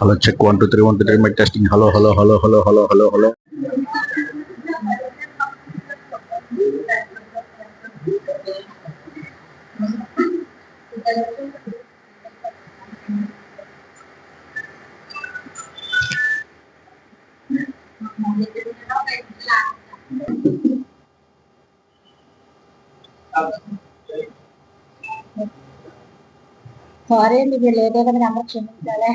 hello check one two three one two three mic testing hello hello hello hello hello hello hello sorry అండి మీరు late అయ్యిందని అందరూ క్షమించాలి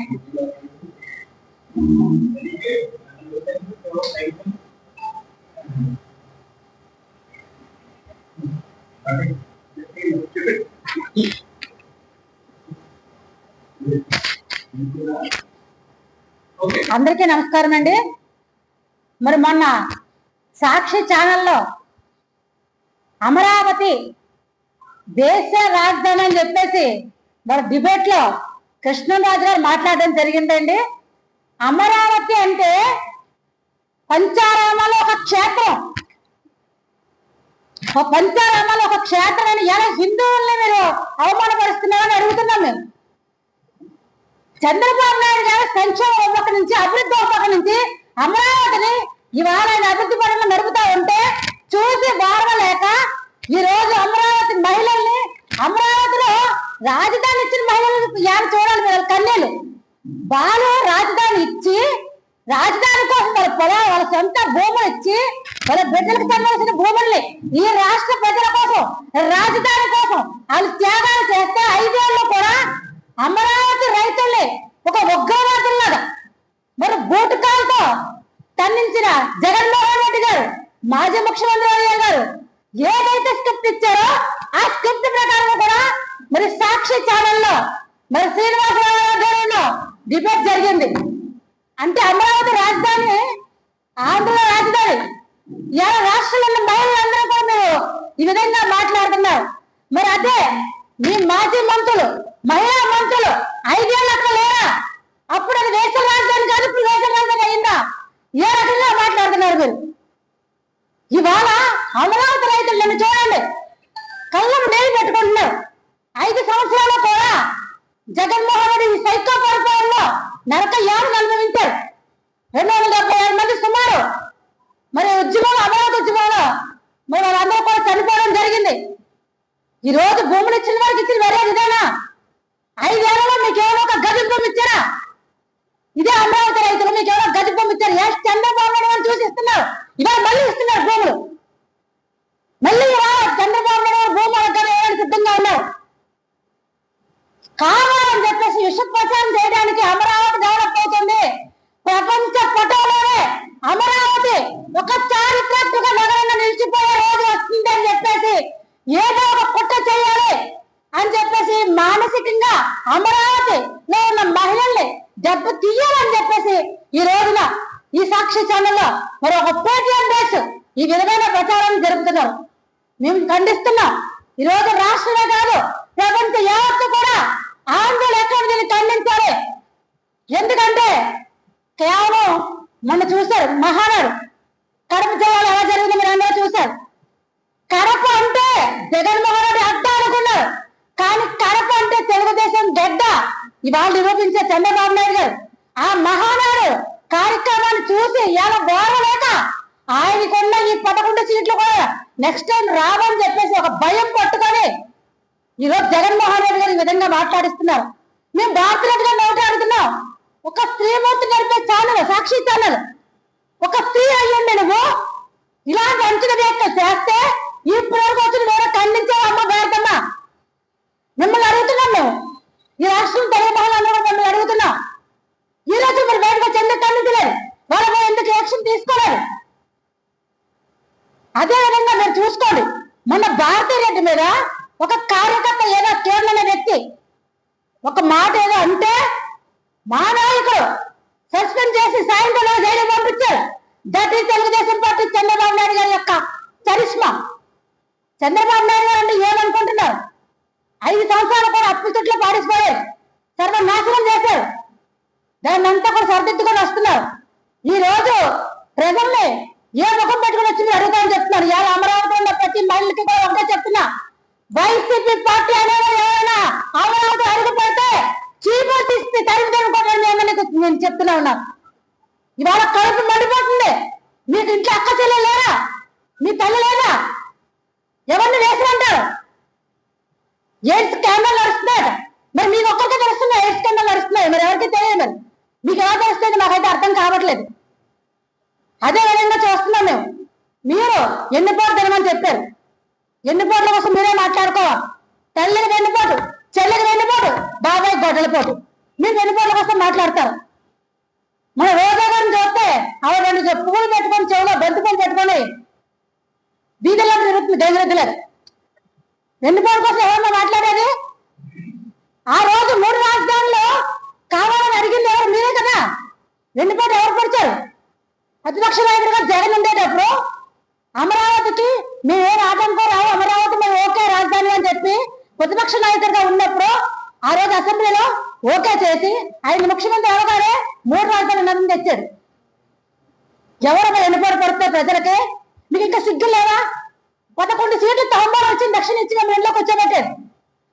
అందరికీ నమస్కారం అండి. మరి మొన్న సాక్షి ఛానల్లో అమరావతి దేశ రాజధాని అని చెప్పేసి మన డిబేట్లో కృష్ణరాజు గారు మాట్లాడడం జరిగిందండి. అమరావతి అంటే పంచారామలో ఒక క్షేత్రం. ఆ పంచారామాలు ఒక క్షేత్రం అని ఎలా హిందువుల్ని మీరు అవమానపరుస్తున్నారని అడుగుతున్నాం మేము. చంద్రబాబు నాయుడు గారు సంక్షేమం ఒక నుంచి అభివృద్ధి ఒక నుంచి అమరావతిని ఇవాళ ఆయన అభివృద్ధి పరంగా నడుపుతా ఉంటే చూసి లేక ఈ రోజు అమరావతి మహిళల్ని అమరావతిలో రాజధాని ఇచ్చిన మహిళలు యాడ చూడాలి మీరు కన్యలు బాలు రాజధాని ఇచ్చి రాజధాని కోసం వాళ్ళ పొలం వాళ్ళ సొంత భూములు ఇచ్చి వాళ్ళ బిడ్డలకు సంబంధించిన భూముల్ని ఈ రాష్ట్ర ప్రజల కోసం రాజధాని కోసం వాళ్ళు త్యాగాలు చేస్తే ఐదేళ్ళు కూడా అమరావతి రైతుల్ని ఒక ఉగ్రవాదుల్లాగా మరి బూటకాలతో తన్నించిన జగన్మోహన్ రెడ్డి గారు మాజీ ముఖ్యమంత్రి వర్యులు గారు ఏదైతే స్క్రిప్ట్ ఇచ్చారో ఆ స్క్రిప్ట్ ప్రకారం కూడా మరి సాక్షి ఛానల్లో మరి శ్రీనివాసరావు ఆధ్వర్యంలో డిబేట్ జరిగింది. అంటే అమరావతి రాజధాని ఆంధ్ర రాజధాని. ఇలా రాష్ట్రంలో మహిళలందరూ కూడా మీరు ఈ విధంగా మాట్లాడుతున్నారు. మరి అదే మీ మాజీ మంత్రులు మహిళా మంత్రులు ఐదేళ్ళు అక్కడ లేరా అప్పుడు అది దేశ రాజధాని కాదు ఇప్పుడు దేశ రాజధాని అయిందా ఏ రకంగా మాట్లాడుతున్నారు మీరు ఇవాళ అమరావతి రైతులు నన్ను చూడండి కళ్ళం నీళ్ళు పెట్టుకుంటున్నారు ఐదు సంవత్సరాలు కూడా జగన్మోహన్ రెడ్డి ఈ సైకో పరిపాలనలో నరక యాను అనుభవించారు రెండు వందల డెబ్బై ఏడు మంది సుమారు మరి ఉద్యమంలో అమరావతి ఉద్యమంలో మరి వాళ్ళందరూ కూడా చనిపోవడం జరిగింది ఈ రోజు భూములు ఇచ్చిన వారికి ఇచ్చిన వేరే ఇదేనా ఐదేళ్ళలో మీకు ఏమైనా ఒక గది భూమి ఇచ్చారా ఇదే అమరావతి రైతులు మీకు ఎవరో గది భూమి ఇచ్చారు చంద్రబాబు నాయుడు గారు చూసి ఇస్తున్నారు ఇవాళ మళ్ళీ ఇస్తున్నారు భూములు. మళ్ళీ చంద్రబాబు నాయుడు గారు భూములు అడగడం సిద్ధంగా ఉన్నారు. కావాలని చెప్పేసి విష ప్రచారం చేయడానికి అమరావతి డెవలప్ అవుతుంది. ప్రపంచ పటంలోనే అమరావతి ఒక చారిత్రాత్మక నగరంగా నిలిచిపోయే రోజు వస్తుంది అని చెప్పేసి ఏదో ఒక పుట్ట చేయాలి అని చెప్పేసి మానసికంగా అమరావతిలో ఉన్న మహిళ దెబ్బ తీయాలని చెప్పేసి ఈ రోజున ఈ సాక్షి ఛానల్లో మరి ఒక పేటిఎం బేస్ ఈ విధమైన ప్రచారాన్ని జరుపుతున్నారు మేము ఖండిస్తున్నాం. ఈ రోజు రాష్ట్రమే కాదు ప్రపంచ యావత్తు కూడా ఆందోళన ఎక్కడ ఖండించాలి. ఎందుకంటే కేవలం మొన్న చూశారు మహానాడు. కడప జిల్లాలో ఎలా జరిగింది మీరు అందరూ చూశారు. కడప అంటే జగన్మోహన్ రెడ్డి అడ్డ అనుకున్నారు. కానీ కడప అంటే తెలుగుదేశం గడ్డ. ఇవాళ నిరూపించే చంద్రబాబు నాయుడు గారు ఆ మహానాడు కార్యక్రమాన్ని చూసి ఇలా గోరలేక ఆయనకున్న ఈ పదకొండు సీట్లు కూడా నెక్స్ట్ టైం రావని చెప్పేసి ఒక భయం పట్టుకొని ఈరోజు జగన్మోహన్ రెడ్డి గారు ఈ విధంగా మాట్లాడిస్తున్నారు. మేము భారతరెడ్డి గారిని ఒకటి ఒక స్త్రీమూర్తి నడిపే ఛానల్ సాక్షి ఛానల్ ఒక స్త్రీ అయ్యండి నువ్వు ఇలాంటి అంచుల వ్యాఖ్యలు చేస్తే ఇప్పుడు వరకు వచ్చి నేను ఖండించావమ్మ భారతమ్మ. మిమ్మల్ని అడుగుతున్నాం మేము. ఈ రాష్ట్రం తెలుగు మహిళలందరూ అడుగుతున్నా. ఈ రోజు మీరు బయటకు వచ్చి ఎందుకు వాళ్ళపై ఎందుకు యాక్షన్ తీసుకోలేదు అదేవిధంగా మీరు చూసుకోండి. మొన్న భారతీ రెడ్డి మీద ఒక కార్యకర్త ఏదో కేరళ వ్యక్తి ఒక మాట ఏదో అంటే మా నాయకుడు సస్పెండ్ చేసి సాయంత్రం జైలు పంపించారు. దట్ ఈ తెలుగుదేశం పార్టీ చంద్రబాబు నాయుడు గారి యొక్క చరిష్మా. చంద్రబాబు నాయుడు గారు అంటే ఏమనుకుంటున్నారు? ఐదు సంవత్సరాలు కూడా అప్పు చుట్టూ పాడిపోయారు సర్వనాశనం చేశారు. దాన్ని అంతా కూడా సరిదిద్దుకొని వస్తున్నారు. ఈ రోజు ప్రజల్ని ఏ ముఖం పెట్టుకుని వచ్చింది అడుగుతామని చెప్తున్నారు. ఇవాళ అమరావతి ఉన్న ప్రతి మహిళకి కూడా ఒకటే చెప్తున్నా. వైసీపీ పార్టీ అనేది ఏమైనా అమరావతి అడుగుపోతే పెడితే చీపు తీసి తరిమి తరుముకోవడం నేను ఉన్నారు ఇవాళ కడుపు మండిపోతుంది. మీకు ఇంట్లో అక్క చెల్లెలు లేరా? మీ తల్లి లేదా? ఎవరిని వేసినంటారు? AIDS scandal నడుస్తున్నాయట. మరి మీకు ఒక్కరికే తెలుస్తున్నాయి? ఎయిడ్స్ స్కాండల్ నడుస్తున్నాయి? మరి ఎవరికి తెలియదు మరి. మీకు ఎలా తెలుస్తుంది? మాకైతే అర్థం కావట్లేదు. అదే విధంగా చూస్తున్నాం మేము. మీరు ఎన్నిపోటు తినమని చెప్పారు? ఎన్నిపోట్ల కోసం మీరే మాట్లాడుకోవాలి? తల్లికి వెన్నుపోటు చెల్లికి వెన్నుపోటు బాబాయ్ గొడ్డలపోటు మీరు వెన్నుపోట్ల కోసం మాట్లాడతారు? మన రోజా గారిని చూస్తే ఆవిడ రెండు పువ్వులు పెట్టుకొని చెవులో బంతి పువ్వులు పెట్టుకొని వీధుల్లో తిరుగుతుంది గంగిరెద్దులేదు వెన్నుపోటు కోసం ఎవరన్నా మాట్లాడేది? ఆ రోజు మూడు రాజధానులు కావాలని అడిగింది ఎవరు? మీరే కదా. వెన్నుపోటు ఎవరు పడిచారు ప్రతిపక్ష నాయకుడిగా జగన్ ఉండేటప్పుడు అమరావతికి మేము ఏం ఆటంకం రావు అమరావతి మేము ఓకే రాజధాని అని చెప్పి ప్రతిపక్ష నాయకుడిగా ఉన్నప్పుడు ఆ రోజు అసెంబ్లీలో ఓకే చేసి ఆయన ముఖ్యమంత్రి అవగానే మూడు రాజధాని ఉన్నదని తెచ్చారు. ఎవరు ఎన్నిపోటు పడితే ప్రజలకి? మీకు ఇంకా సిగ్గు లేదా? పదకొండు సీట్లు తొంభై వచ్చి దక్షిణ ఇచ్చిన మీ ఇంట్లోకి వచ్చేబట్టారు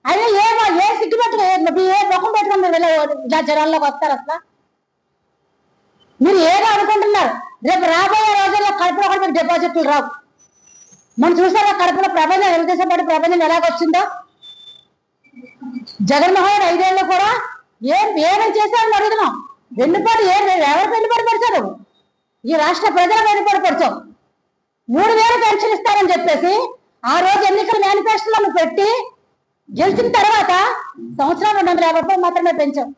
అయినా ఏ ఏ సిగ్గు పెట్టుకో ఏ ముఖం పెట్టుకుని మీరు వెళ్ళే ఇలా జనాల్లోకి వస్తారు అసలు. మీరు ఏదో అనుకుంటున్నారు. రేపు రాబోయే రోజుల్లో కడుపులో కూడా మీకు డిపాజిట్లు రావు. మనం చూసారా కడుపులో ప్రపంచం తెలుగుదేశం పార్టీ ప్రపంచం ఎలాగొచ్చిందో? జగన్మోహన్ ఐదేళ్ళు కూడా ఏం ఏమేమి చేశారని అడుగుతున్నాం. వెన్నుపాటు ఏం ఎవరు వెన్నుపాటు పడిచారు ఈ రాష్ట్ర ప్రజల వెన్నుపాటు పడిచావు మూడు వేలు పెన్షన్ ఇస్తారని చెప్పేసి ఆ రోజు ఎన్నికల మేనిఫెస్టోలను పెట్టి గెలిచిన తర్వాత సంవత్సరం రెండు వందల యాభై రూపాయలు మాత్రమే పెంచాం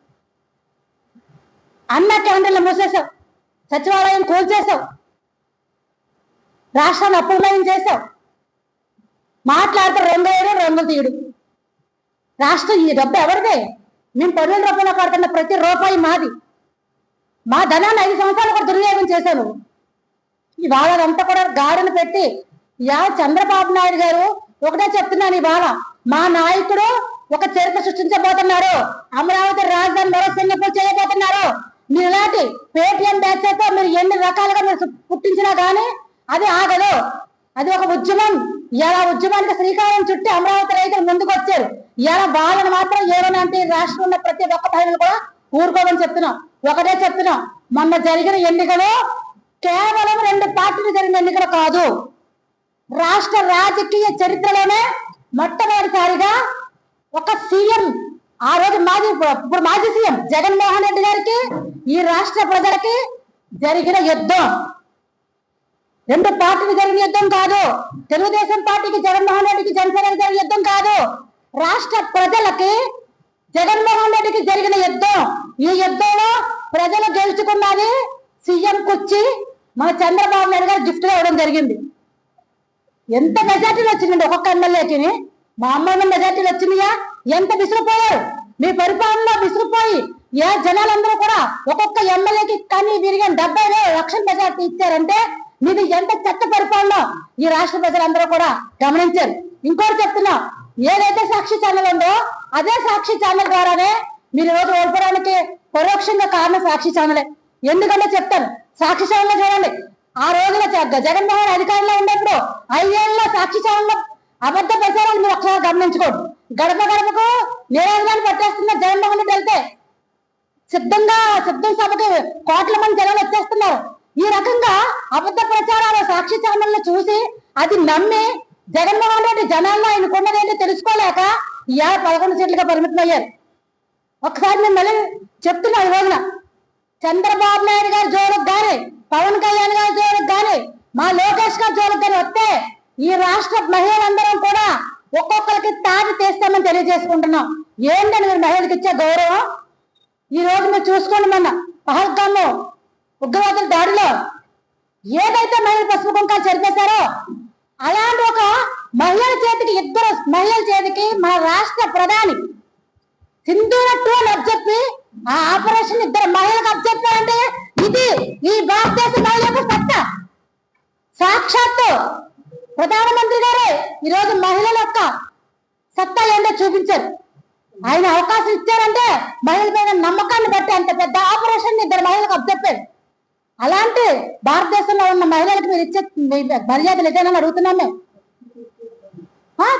అన్న క్యాంటీన్లు మూసేసావు సచివాలయం కూల్చేశావు. రాష్ట్రాన్ని అప్పులమయం చేసావు మాట్లాడితే రెండు వేయడు రెండు తీయడు. రాష్ట్రం ఈ డబ్బు ఎవరిదే? మేము పదివేల రూపాయలు కడుతున్న ప్రతి రూపాయి మాది. మా ధనాన్ని ఐదు సంవత్సరాలు కూడా దుర్వినియోగం చేశాను ఇవాళ కూడా గాడిని పెట్టి యా చంద్రబాబు నాయుడు గారు ఒకటే చెప్తున్నాను ఇవాళ మా నాయకుడు ఒక చరిత్ర సృష్టించబోతున్నారు అమరావతి రాజధాని మరో సింగపూర్ చేయబోతున్నారు మీరు ఇలాంటి పేటిఎం బ్యాచ్ అయితే మీరు ఎన్ని రకాలుగా మీరు పుట్టించినా గానీ అది ఆగదు. అది ఒక ఉద్యమం. ఇలా ఉద్యమానికి శ్రీకారం చుట్టి అమరావతి రైతులు ముందుకు వచ్చారు ఇలా వాళ్ళని మాత్రం ఏమనంటే అంటే రాష్ట్రంలో ప్రతి ఒక్క మహిళలు కూడా ఊరుకోమని చెప్తున్నాం. ఒకటే చెప్తున్నాం. మొన్న జరిగిన ఎన్నికలు కేవలం రెండు పార్టీలు జరిగిన ఎన్నికలు కాదు. రాష్ట్ర రాజకీయ చరిత్రలోనే మొట్టమొదటిసారిగా ఒక సీఎం ఆ రోజు మాజీ ఇప్పుడు మాజీ సీఎం జగన్మోహన్ రెడ్డి గారికి ఈ రాష్ట్ర ప్రజలకి జరిగిన యుద్ధం. రెండు పార్టీలు జరిగిన యుద్ధం కాదు. తెలుగుదేశం పార్టీకి జగన్మోహన్ రెడ్డికి జనసేనకి జరిగిన యుద్ధం కాదు. రాష్ట్ర ప్రజలకి జగన్మోహన్ రెడ్డికి జరిగిన యుద్ధం. ఈ యుద్ధంలో ప్రజలు గెలుచుకున్నది సీఎం కుర్చీ మా చంద్రబాబు నాయుడు గారు గిఫ్ట్ ఇవ్వడం జరిగింది. ఎంత మెజార్టీలు వచ్చిందండి ఒక్కొక్క ఎమ్మెల్యేకి మా అమ్మాయి మెజార్టీలు వచ్చినాయా? ఎంత విసిరిపోయారు? మీ పరిపాలనలో విసిరిపోయి ఏ జనాలందరూ కూడా ఒక్కొక్క ఎమ్మెల్యేకి కానీ విరిగిన డెబ్బై లక్షల మెజార్టీ ఇచ్చారంటే మీది ఎంత చెత్త పరిపాలన ఈ రాష్ట్ర ప్రజలందరూ కూడా గమనించారు. ఇంకోటి చెప్తున్నా ఏదైతే సాక్షి ఛానల్ ఉందో అదే సాక్షి ఛానల్ ద్వారానే మీరు ఈరోజు ఓడిపోవడానికి పరోక్షంగా కారణం సాక్షి ఛానలే. ఎందుకంటే చెప్తాను సాక్షి ఛానల్ చూడండి ఆ రోజున జగన్మోహన్ అధికారంలో ఉన్నప్పుడు ఐదేళ్ళలో సాక్షి ఛానల్లో అబద్ధ ప్రచారాలు మీరు ఒకసారి గమనించుకోండి. గడప గడపకు నిరాజనాలు పట్టేస్తున్న జగన్మోహన్ రెడ్డి వెళ్తే సిద్ధంగా సిద్ధం సభకి కోట్ల మంది జనాలు వచ్చేస్తున్నారు. ఈ రకంగా అబద్ధ ప్రచారాలు సాక్షి ఛానల్ చూసి అది నమ్మి జగన్మోహన్ రెడ్డి జనాల్లో ఆయనకున్నది ఏంటో తెలుసుకోలేక ఇవాళ పదకొండు సీట్లుగా పరిమితం అయ్యారు ఒకసారి నేను మళ్ళీ చెప్తున్నా ఈ రోజున. చంద్రబాబు నాయుడు గారి జోలికి గాని పవన్ కళ్యాణ్ గారి జోలికి గాని మా లోకేష్ గారి జోలికి గాని వస్తే ఈ రాష్ట్ర మహిళలందరం కూడా ఒక్కొక్కరికి తాటి తీస్తామని తెలియజేసుకుంటున్నాం. ఏంటని మీరు మహిళలకు ఇచ్చే గౌరవం? ఈ రోజు మీరు చూసుకోండి మొన్న పహల్గామ్ ఉగ్రవాదుల దాడిలో ఏదైతే మహిళ పసుపు కుంకాలు చెరిపేశారో అలాంటి ఒక మహిళల చేతికి ఇద్దరు మహిళల చేతికి మన రాష్ట్ర ప్రధాని సింధూర టూ అని చెప్పి ఆ ఆపరేషన్ ఇద్దరు మహిళలకు అప్పచెప్పారంటే ఇది ఈ భారతదేశ మహిళలకు సత్తా. సాక్షాత్తు ప్రధానమంత్రి గారే ఈరోజు మహిళల యొక్క సత్తా ఏంటో చూపించారు. ఆయన అవకాశం ఇచ్చారంటే మహిళల పైన నమ్మకాన్ని బట్టి అంత పెద్ద ఆపరేషన్ ఇద్దరు మహిళలకు అప్పచెప్పారు అలాంటి భారతదేశంలో ఉన్న మహిళలకు మీరు ఇచ్చే మర్యాదలు ఏదైనా అడుగుతున్నాం మేము.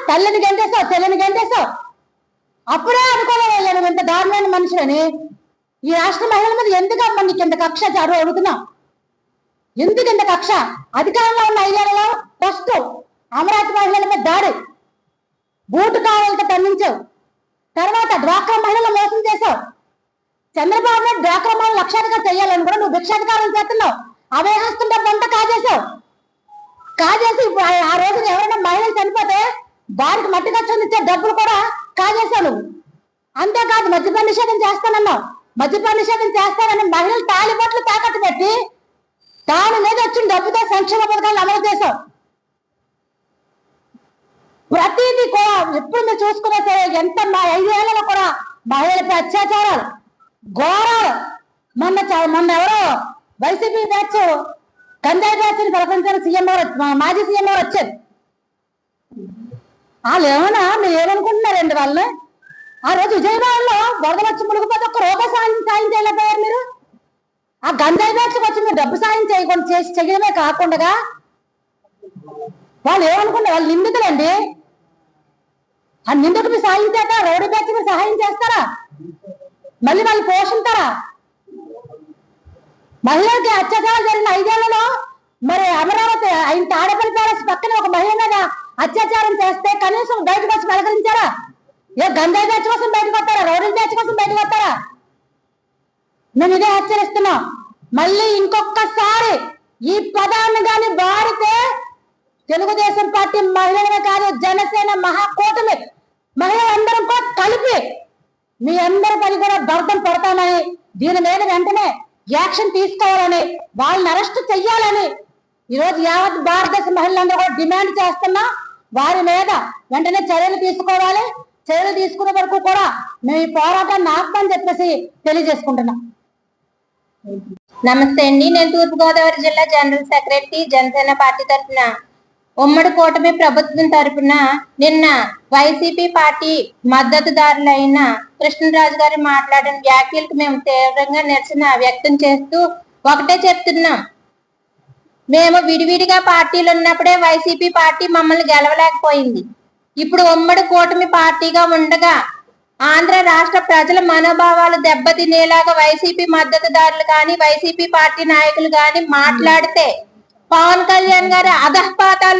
తల్లిని గంటేసావు చెల్లిని గంటేసావు అప్పుడే అనుకోలేదు ఇంత దారుణమైన మనుషులని ఈ రాష్ట్ర మహిళల మీద ఎందుకు అమ్మ నీకు ఇంత కక్ష చారు అడుగుతున్నాం. ఎందుకు ఇంత కక్ష? అధికారంలో ఉన్న ఐదేళ్ళలో ఫస్ట్ అమరావతి మహిళల మీద దాడి. బూటు కావాలతో ఖండించావు తర్వాత డ్వాక్రా మహిళలు మోసం చేశావు. చంద్రబాబు నాయుడు డ్వాక్రా మహిళలు లక్షాధికారం చేయాలని కూడా నువ్వు భిక్షాధికారం చేస్తున్నావు. అవే హస్తం డబ్బంతా కాజేశావు. కాజేసి ఇప్పుడు ఆ- ఆ రోజున ఎవరైనా మహిళలు చనిపోతే వారికి మట్టి ఖర్చు ఇచ్చే డబ్బులు కూడా కాజేశావు నువ్వు. అంతేకాదు మద్యపాన నిషేధం చేస్తానన్నావు. మద్యపాన నిషేధం చేస్తారని మహిళలు తాలిబొట్లు తాకట్టు పెట్టి తాను మీద వచ్చిన డబ్బుతో సంక్షేమ పథకాలు అమలు చేశాం. ప్రతిదీ కూడా ఎప్పుడు మీరు చూసుకున్నా సరే ఎంత మా ఐదేళ్ళలో కూడా మహిళలపై అత్యాచారాలు ఘోరాలు. మొన్న మొన్న ఎవరో వైసీపీ బ్యాచ్ కందాయి బ్యాచ్ని ని సీఎం గారు వచ్చి- మా మాజీ సీఎం గారు వచ్చారు. వాళ్ళు ఏమన్నా మీరు ఏమనుకుంటున్నారండి వాళ్ళని? ఆ రోజు విజయవాడలో వరదలు వచ్చి మునిగిపోతే ఒక్క రూపాయి సాయం సాయం చేయలేకపోయారు మీరు? ఆ గంజాయి బ్యాచ్కి వచ్చి మీరు డబ్బు సాయం చేయకుండా చేసి చేయడమే కాకుండా వాళ్ళు ఏమనుకున్నారు వాళ్ళు నిందితులండి. ఆ నిందితుడు మీరు సాయం చేత రౌడీ బ్యాచ్ మీరు సహాయం చేస్తారా? మళ్ళీ వాళ్ళు పోషించారా? మహిళకి అత్యాచారం జరిగిన ఐదేళ్ళలో మరి అమరావతి ఆయన తాడపల్లి ప్యాలెస్ పక్కన ఒక మహిళ మీద అత్యాచారం చేస్తే కనీసం బయటకు వచ్చి పలకరించారా ఏ గంజాయి బ్యాచ్ కోసం బయటకు వస్తారా? రౌడీ బ్యాచ్ కోసం బయటకు వస్తారా? మేము ఇదే హెచ్చరిస్తున్నా. మళ్ళీ ఇంకొకసారి ఈ పదాన్ని కానీ వాడితే తెలుగుదేశం పార్టీ మహిళలే కాదు జనసేన మహాకూటమి మహిళలందరం కూడా కలిపి మీ అందరి పని కూడా భర్తం పడతామని దీని మీద వెంటనే యాక్షన్ తీసుకోవాలని వాళ్ళని అరెస్ట్ చెయ్యాలని ఈరోజు యావత్ భారతదేశ మహిళలందరూ కూడా డిమాండ్ చేస్తున్నా. వారి మీద వెంటనే చర్యలు తీసుకోవాలి. చర్యలు తీసుకునే వరకు కూడా మేము ఈ పోరాటాన్ని ఆపమని చెప్పేసి తెలియజేసుకుంటున్నాం. నమస్తే అండి. నేను తూర్పుగోదావరి జిల్లా జనరల్ సెక్రటరీ జనసేన పార్టీ తరఫున ఉమ్మడి కూటమి ప్రభుత్వం తరఫున నిన్న వైసీపీ పార్టీ మద్దతుదారులైన కృష్ణరాజు గారు మాట్లాడిన వ్యాఖ్యలకు మేము తీవ్రంగా నిరసన వ్యక్తం చేస్తూ ఒకటే చెప్తున్నాం. మేము విడివిడిగా పార్టీలు ఉన్నప్పుడే వైసీపీ పార్టీ మమ్మల్ని గెలవలేకపోయింది. ఇప్పుడు ఉమ్మడి కూటమి పార్టీగా ఉండగా ఆంధ్ర రాష్ట్ర ప్రజల మనోభావాలు దెబ్బతినేలాగా వైసీపీ మద్దతుదారులు కానీ వైసీపీ పార్టీ నాయకులు కానీ మాట్లాడితే పవన్ కళ్యాణ్ గారు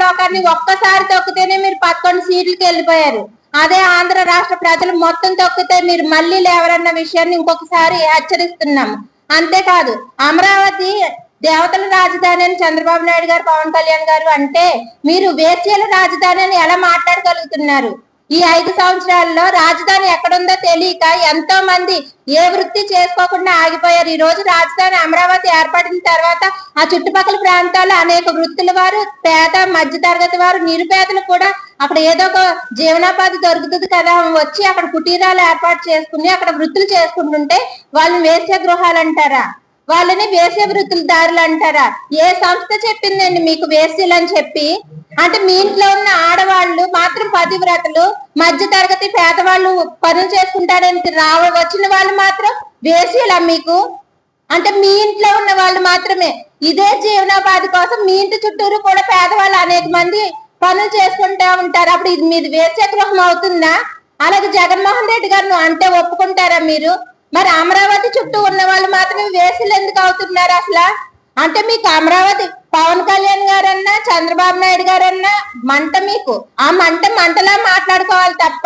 లోకాన్ని ఒక్కసారి తొక్కితేనే మీరు పదకొండు సీట్లకి వెళ్ళిపోయారు. అదే ఆంధ్ర రాష్ట్ర ప్రజలు మొత్తం తొక్కితే మీరు మళ్ళీ లేవరన్న విషయాన్ని ఇంకొకసారి హెచ్చరిస్తున్నాము. అంతేకాదు అమరావతి దేవతల రాజధాని అని చంద్రబాబు నాయుడు గారు పవన్ కళ్యాణ్ గారు అంటే మీరు వేర్చేల రాజధాని అని ఎలా మాట్లాడగలుగుతున్నారు? ఈ ఐదు సంవత్సరాల్లో రాజధాని ఎక్కడుందో తెలియక ఎంతో మంది ఏ వృత్తి చేసుకోకుండా ఆగిపోయారు. ఈ రోజు రాజధాని అమరావతి ఏర్పడిన తర్వాత ఆ చుట్టుపక్కల ప్రాంతాల్లో అనేక వృత్తుల వారు పేద మధ్య తరగతి వారు నిరుపేదలు కూడా అక్కడ ఏదో ఒక జీవనోపాధి దొరుకుతుంది కదా వచ్చి అక్కడ కుటీరాలు ఏర్పాటు చేసుకుని అక్కడ వృత్తులు చేసుకుంటుంటే వాళ్ళని వేసే గృహాలు అంటారా? వాళ్ళని వేసే వృత్తుల దారులు అంటారా? ఏ సంస్థ చెప్పిందండి మీకు వేసీలు అని చెప్పి? అంటే మీ ఇంట్లో ఉన్న ఆడవాళ్ళు మాత్రం పతివ్రతలు మధ్య తరగతి పేదవాళ్ళు పనులు చేసుకుంటారని రావ వచ్చిన వాళ్ళు మాత్రం వేసేలా మీకు? అంటే మీ ఇంట్లో ఉన్న వాళ్ళు మాత్రమే. ఇదే జీవనోపాధి కోసం మీ ఇంటి చుట్టూరు కూడా పేదవాళ్ళు అనేక మంది పనులు చేసుకుంటా ఉంటారు. అప్పుడు ఇది మీది వేసే గృహం అవుతుందా? అలాగే జగన్మోహన్ రెడ్డి గారు అంటే ఒప్పుకుంటారా మీరు? మరి అమరావతి చుట్టూ ఉన్న వాళ్ళు మాత్రమే వేసులు ఎందుకు అవుతున్నారు అసలు? అంటే మీకు అమరావతి పవన్ కళ్యాణ్ గారన్నా చంద్రబాబు నాయుడు గారన్నా మంట మీకు. ఆ మంట మంటలా మాట్లాడుకోవాలి తప్ప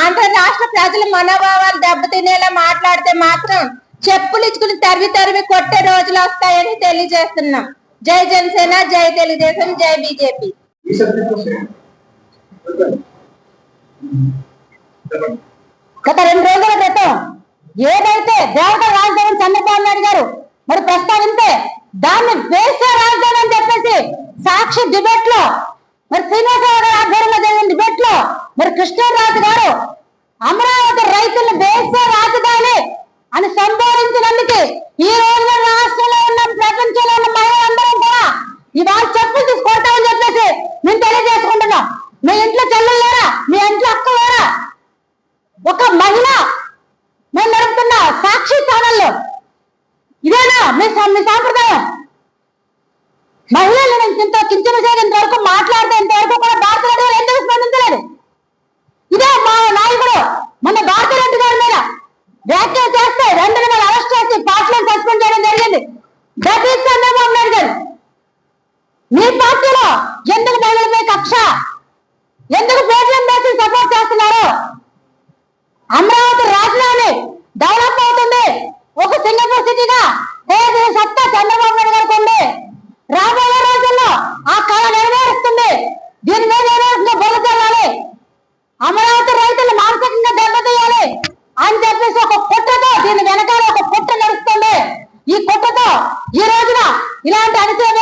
ఆంధ్ర రాష్ట్ర ప్రజల మనోభావాలు దెబ్బతినేలా మాట్లాడితే మాత్రం చెప్పులు ఇచ్చుకుని తరివి తరివి కొట్టే రోజులు వస్తాయని తెలియజేస్తున్నాం. జై జనసేన జై తెలుగుదేశం జై బీజేపీ. గత రెండు రోజుల క్రితం ఏదైతే దేవత రాజధాని చంద్రబాబు నాయుడు గారు మరి ప్రస్తావింతే దాన్ని వేసే రాజధాని అని చెప్పేసి సాక్షి డిబేట్లో మరి శ్రీనివాసరావు గారు ఆధ్వర్యంలో జరిగిన డిబేట్లో మరి కృష్ణరాజు గారు అమరావతి రైతులు వేసే రాజధాని అని సంబోధించినందుకు ఈ ఇలాంటి అనుకోని